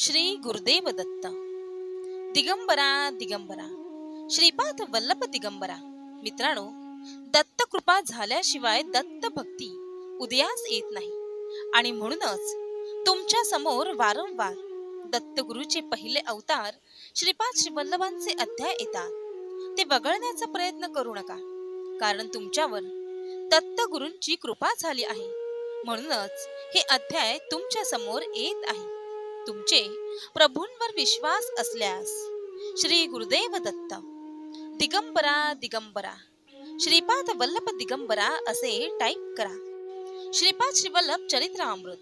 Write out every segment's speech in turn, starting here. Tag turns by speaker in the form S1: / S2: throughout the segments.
S1: श्री गुरुदेव दत्त। दिगंबरा दिगंबरा। श्रीपाद वल्लभ दिगंबरा। मित्रांनो दत्त कृपा झाल्याशिवाय दत्त भक्ती उदयास येत नाही. आणि म्हणूनच तुमच्यासमोर वारंवार दत्तगुरूचे पहिले अवतार श्रीपाद श्रीवल्लभांचे अध्याय येतात. ते वगळण्याचा प्रयत्न करू नका कारण तुमच्यावर दत्तगुरूंची कृपा झाली आहे. म्हणूनच हे अध्याय तुमच्यासमोर येत आहे. तुमचे प्रभूंवर विश्वास असल्यास श्री गुरुदेव दत्त दिगंबरा दिगंबरा श्रीपाद वल्लभ दिगंबरा असे टाईप करा. श्रीपाद श्रीवल्लभ चरित्रामृत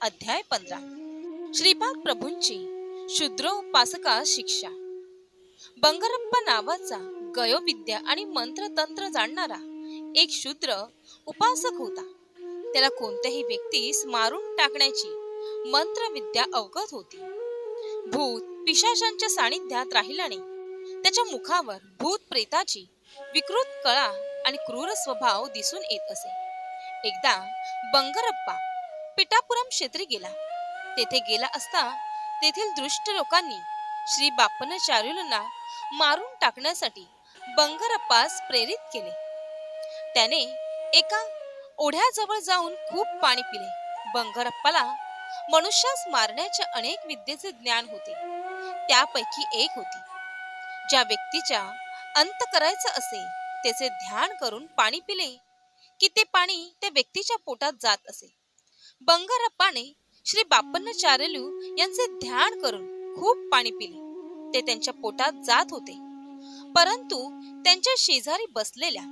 S1: अध्याय पंधरा. श्रीपाद प्रभूंची शूद्रोपासका शिक्षा. बंगरप्पा नावाचा गयोविद्या आणि मंत्रतंत्र जाणणारा एक शूद्र उपासक होता. त्याला कोणत्याही व्यक्तीस मारून टाकण्याची मंत्रविद्या अवगत होती. भूत पिशाशांच्या सानिध्यात राहिल्याने त्याच्या मुखावर भूत प्रेताची विकृत कळा आणि क्रूर स्वभाव दिसून येत असे. एकदा बंगरप्पा पिटापुरम क्षेत्री गेला. तेथे गेला असता तेथील दृष्ट लोकांनी श्री बाप्पनाचार्युलांना मारून टाकण्यासाठी बंगरप्पास प्रेरित केले. त्याने एका ओढ्याजवळ जाऊन खूप पाणी पिले. बंगरप्पाला मनुष्यास मारण्याच्या अनेक विद्येचे ज्ञान होते. त्यापैकी एक होती. ज्या व्यक्तीच्या अंत करायचं असे त्याचे ध्यान करून पाणी पिले की ते पाणी त्या व्यक्तीच्या पोटात जात असे. बंगारप्पाने श्री बाप्पनाचार्यलू यांचे ध्यान करून खूप पाणी पिले. ते त्यांच्या पोटात जात होते. परंतु त्यांच्या शेजारी बसलेल्या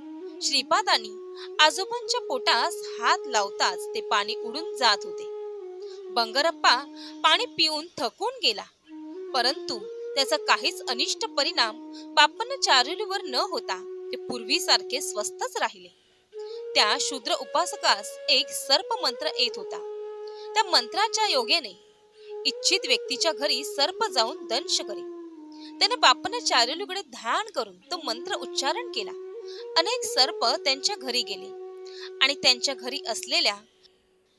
S1: श्रीपादांनी आजोबांच्या पोटास हात लावताच ते पाणी उडून जात होते. बंगरप्पा पाणी पिऊन थकून गेला. परंतु त्याचा काहीच अनिष्ट परिणाम बाप्पनाचार्युलीवर न होता ते पूर्वीसारखे स्वस्तच राहिले. त्या शूद्र उपासकास एक सर्प मंत्र येत होता. त्या मंत्राच्या योगेने इच्छित व्यक्तीच्या घरी सर्प जाऊन दंश करे. त्याने बाप्पनाचार्युलीकडे ध्यान करून तो मंत्र उच्चारण केला. अनेक सर्प त्यांच्या घरी गेले आणि त्यांच्या घरी असलेल्या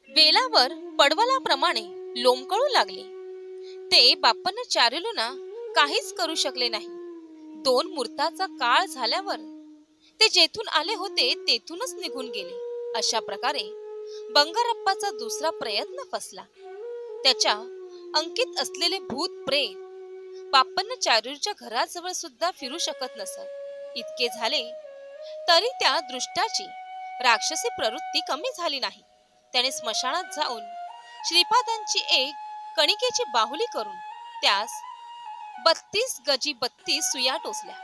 S1: वेलावर पडवलाप्रमाणे लोंबकळू लागले. ते बाप्पांना चारुलूना काहीच करू शकले नाही. दोन मूर्ताचा काळ झाल्यावर ते जेथून आले होते तेथूनच निघून गेले. अशा प्रकारे बंगारप्पाचा दुसरा प्रयत्न फसला. त्याच्या अंकित असलेले भूत प्रेत बाप्पनाचार्यूच्या घराजवळ सुद्धा फिरू शकत नसत. इतके झाले तरी त्या दृष्टाची राक्षसी प्रवृत्ती कमी झाली नाही. त्याने स्मशानात जाऊन श्रीपादांची एक कणिकेची बाहुली करून त्यास बत्तीस गजी बत्तीस सुया टोचल्या.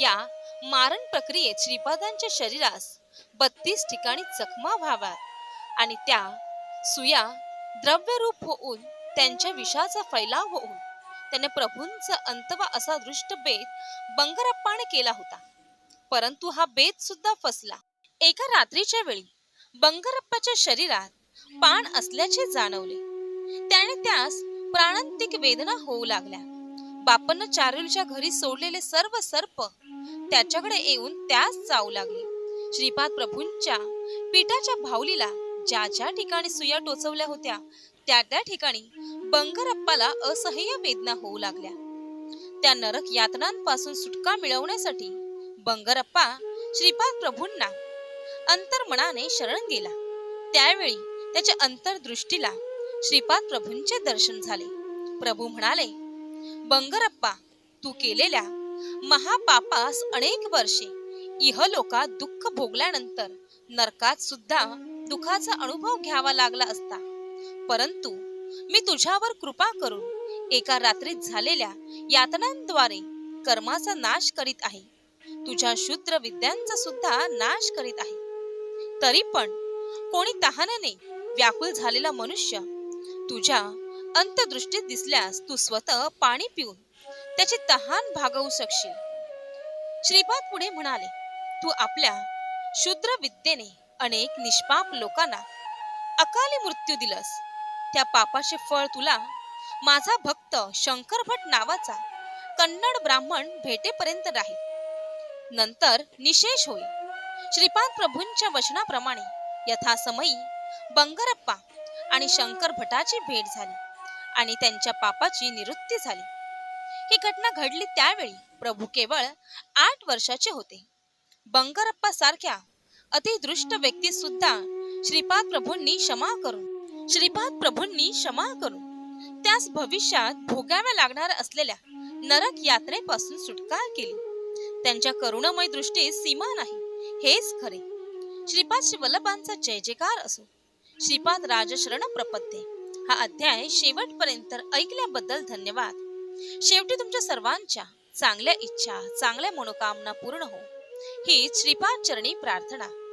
S1: या मारण प्रक्रियेत श्रीपादांच्या शरीरास बत्तीस ठिकाणी जखमा व्हाव्यात आणि त्या सुया द्रव्यरूप होऊन त्यांच्या विषाचा फैलाव होऊन त्याने प्रभूंचा अंतवा असा दृष्ट बेत बंगरप्पाने केला होता. परंतु हा बेत सुद्धा फसला. एका रात्रीच्या वेळी बंगरप्पाच्या शरीरात पान असल्याचे जाणवले. त्याने त्यास प्राणांतिक वेदना होऊ लागल्या. बापन चारुलच्या घरी सोडलेले सर्व सर्प त्याच्याकडे येऊन त्यास चावू लागले. श्रीपाद प्रभूंच्या पीठाच्या भावलीला ज्या ज्या ठिकाणी सुया टोचवल्या होत्या त्या त्या ठिकाणी बंगरप्पाला असह्य वेदना होऊ लागल्या. त्या नरक यातनांपासून सुटका मिळवण्यासाठी बंगरप्पा श्रीपाद प्रभूंना अंतर्मनाने शरण गेला. त्यावेळी त्याच्या अंतर्दृष्टीला श्रीपाद प्रभूंचे दर्शन झाले. प्रभू म्हणाले बंगरप्पा तू केलेल्या महापापास अनेक वर्षे इहलोकात दुःख भोगल्यानंतर नरकात सुद्धा दुःखाचा अनुभव घ्यावा लागला असता. परंतु मी तुझ्यावर कृपा करून एका रात्रीत झालेल्या यातनांद्वारे कर्माचा नाश करीत आहे. तुझ्या शूद्र विद्यांचा सुद्धा नाश करीत आहे. तरी पण कोणी तहानने व्याकुळ झालेला मनुष्य. तुझ्या अंतदृष्टीत दिसल्यास तू स्वतः पाणी पिऊन त्याची तहान भागवू शकशील. श्रीपाद पुढे म्हणाले तू आपल्या शूद्र विद्येने अनेक निष्पाप लोकांना अकाली मृत्यू दिलस. त्या पापाचे फळ तुला माझा भक्त शंकर भट नावाचा कन्नड ब्राह्मण भेटेपर्यंत राहील. नंतर निशेष होईल. श्रीपाद प्रभूंच्या वचनाप्रमाणे यथासमयी बंगरप्पा आणि शंकर भटाची भेट झाली आणि त्यांच्या पापाची निवृत्ती झाली. ही घटना घडली त्यावेळी प्रभू केवळ आठ वर्षाचे होते. बंगरप्पा सारख्या अतिदृष्ट व्यक्ती सुद्धा श्रीपाद प्रभूंनी क्षमा करून श्रीपाद प्रभूंनी क्षमा करून त्यास भविष्यात भोगाव्या लागणार असलेल्या नरक यात्रेपासून सुटका केली. त्यांच्या करुणामय दृष्टीस सीमा नाही हेच खरे. श्रीपाद श्री वल्लभांचा जय जयकार असो. श्रीपाद राजशरण प्रपत्ते हा अध्याय शेवटपर्यंत ऐकल्याबद्दल धन्यवाद. शेवटी तुमच्या सर्वांच्या चांगल्या इच्छा चांगल्या मनोकामना पूर्ण हो. ही श्रीपाद चरणी प्रार्थना.